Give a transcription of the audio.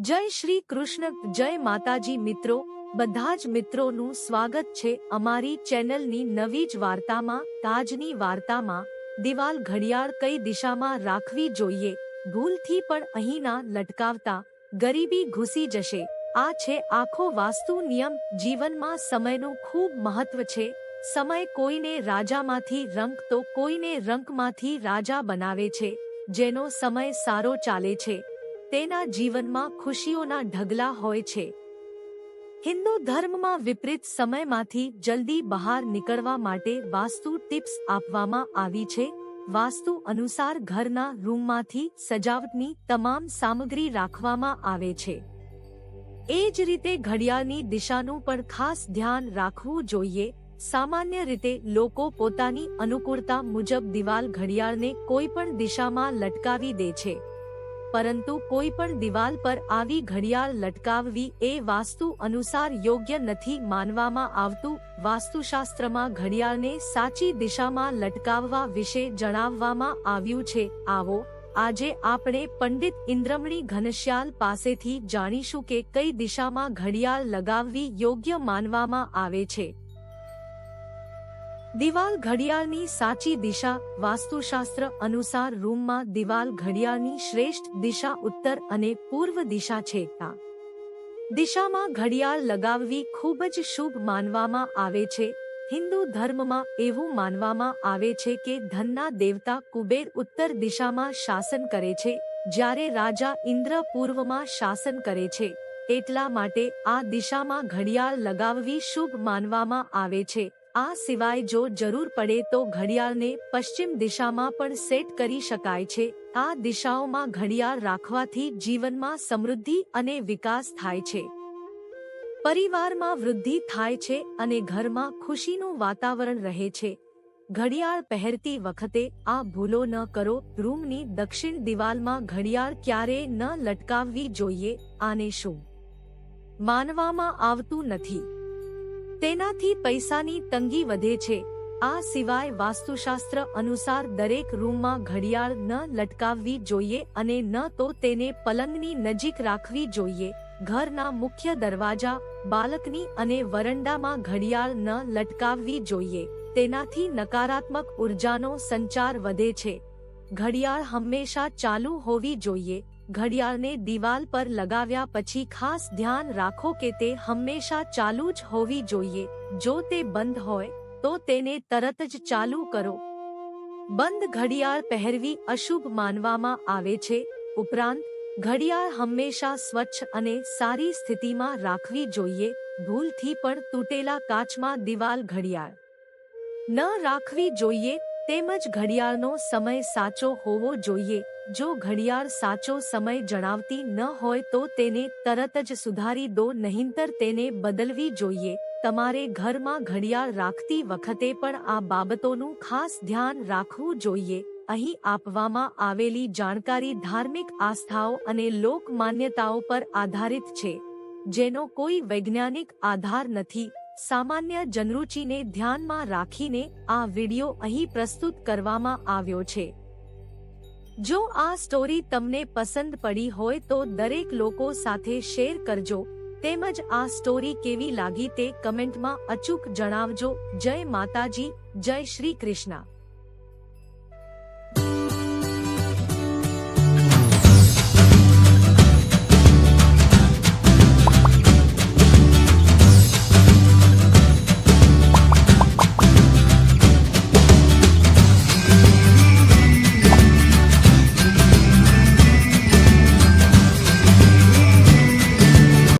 જય શ્રી કૃષ્ણ, જય માતાજી મિત્રો, બધા જ મિત્રોનું સ્વાગત છે અમારી ચેનલની નવી જ વાર્તામાં, તાજની વાર્તામાં, દિવાલ ઘડિયાળ કઈ દિશામાં રાખવી જોઈએ, ભૂલથી પણ અહીંના લટકાવતા, ગરીબી ઘૂસી જશે, આ છે આખો વાસ્તુ નિયમ, જીવનમાં સમયનું ખૂબ મહત્વ છે, સમય કોઈને રાજામાંથી રંક તો કોઈને રંકમાંથી રાજા બનાવે છે, જેનો સમય સારો ચાલે છે તેના જીવનમાં ખુશીઓના ઢગલા હોય છે. હિન્દુ ધર્મમાં વિપરીત સમયમાંથી જલ્દી બહાર નીકળવા માટે વાસ્તુ ટિપ્સ આપવામાં આવી છે. વાસ્તુ અનુસાર ઘરના રૂમમાંથી સજાવટની તમામ સામગ્રી રાખવામાં આવે છે. એ જ રીતે ઘડિયાળની દિશાનું પણ ખાસ ધ્યાન રાખવું જોઈએ. સામાન્ય રીતે લોકો પોતાની અનુકૂળતા મુજબ દિવાલ ઘડિયાળને કોઈ પણ દિશામાં લટકાવી દે છે. પરંતુ કોઈ પણ દિવાલ પર આવી ઘડિયાળ લટકાવવી એ વાસ્તુ અનુસાર યોગ્ય નથી માનવામાં આવતું. વાસ્તુશાસ્ત્રમાં ઘડિયાળને સાચી દિશામાં લટકાવવા વિશે જણાવવામાં આવ્યું છે. આવો, આજે આપણે પંડિત ઇન્દ્રમણી ઘનશ્યાલ પાસેથી જાણીશું કે કઈ દિશામાં ઘડિયાળ લગાવવી યોગ્ય માનવામાં આવે છે. દિવાલ ઘડિયાળની સાચી દિશા, વાસ્તુશાસ્ત્ર અનુસાર રૂમમાં દિવાલ ઘડિયાળની શ્રેષ્ઠ દિશા, ઉત્તર અને પૂર્વ દિશા છે. આ દિશામાં ઘડિયાળ લગાવવી ખૂબ જ શુભ માનવામાં આવે છે. હિન્દુ ધર્મમાં એવું માનવામાં આવે છે કે ધનના દેવતા કુબેર ઉત્તર દિશામાં શાસન કરે છે, જ્યારે રાજા ઇન્દ્ર પૂર્વમાં શાસન કરે છે. એટલા માટે આ દિશામાં ઘડિયાળ લગાવવી શુભ માનવામાં આવે છે. આ સિવાય જો જરૂર પડે તો ઘડિયાળને પશ્ચિમ દિશામાં પણ સેટ કરી શકાય છે. આ દિશાઓમાં ઘડિયાળ રાખવાથી જીવનમાં સમૃદ્ધિ અને વિકાસ થાય છે. પરિવારમાં વૃદ્ધિ થાય છે અને ઘરમાં ખુશીનું વાતાવરણ રહે છે. ઘડિયાળ પહેરતી વખતે આ ભૂલો ન કરો. રૂમની દક્ષિણ દિવાલમાં ઘડિયાળ ક્યારેય ન લટકાવવી જોઈએ. આને શું? માનવામાં આવતું નથી. તેનાથી પૈસાની તંગી વધે છે. આ સિવાય વાસ્તુશાસ્ત્ર અનુસાર દરેક રૂમમાં ઘડિયાળ ન લટકાવવી જોઈએ અને ન તો તેને પલંગની નજીક રાખવી જોઈએ. ઘરના મુખ્ય દરવાજા, બાલકની અને વરંડામાં ઘડિયાળ ન લટકાવવી જોઈએ. તેનાથી નકારાત્મક ઉર્જાનો સંચાર વધે છે. ઘડિયાળ હંમેશા ચાલુ હોવી જોઈએ. ઘડિયાળને દિવાલ પર લગાવ્યા પછી ખાસ ધ્યાન રાખો કે તે હંમેશા ચાલુ જ હોવી જોઈએ. જો તે બંધ હોય, તો તેને તરત જ ચાલુ કરો. બંધ ઘડિયાળ પહેરવી અશુભ માનવામાં આવે છે. ઉપરાંત, ઘડિયાળ હંમેશા સ્વચ્છ અને સારી સ્થિતિમાં રાખવી જોઈએ. ભૂલથી પણ તૂટેલા કાચમાં દિવાલ ઘડિયાળ ન રાખવી જોઈએ તેમજ ઘડિયાળનો સમય સાચો હોવો જોઈએ. જો ઘડિયાળ સાચો સમય જણાવતી ન હોય તો તેને તરત જ સુધારી દો, નહીંતર તેને બદલવી જોઈએ. તમારે ઘરમાં ઘડિયાળ રાખતી વખતે પણ આ બાબતોનું ખાસ ધ્યાન રાખવું જોઈએ. અહીં આપવામાં આવેલી જાણકારી ધાર્મિક આસ્થાઓ અને લોક માન્યતાઓ પર આધારિત છે, જેનો કોઈ વૈજ્ઞાનિક આધાર નથી. સામાન્ય જનરૂચિને ધ્યાનમાં રાખીને આ વિડિયો અહીં પ્રસ્તુત કરવામાં આવ્યો છે. જો આ સ્ટોરી તમને પસંદ પડી હોય તો દરેક લોકો સાથે શેર કરજો, તેમજ આ સ્ટોરી કેવી લાગી તે કમેન્ટમાં અચૂક જણાવજો. જય માતાજી, જય શ્રી કૃષ્ણ.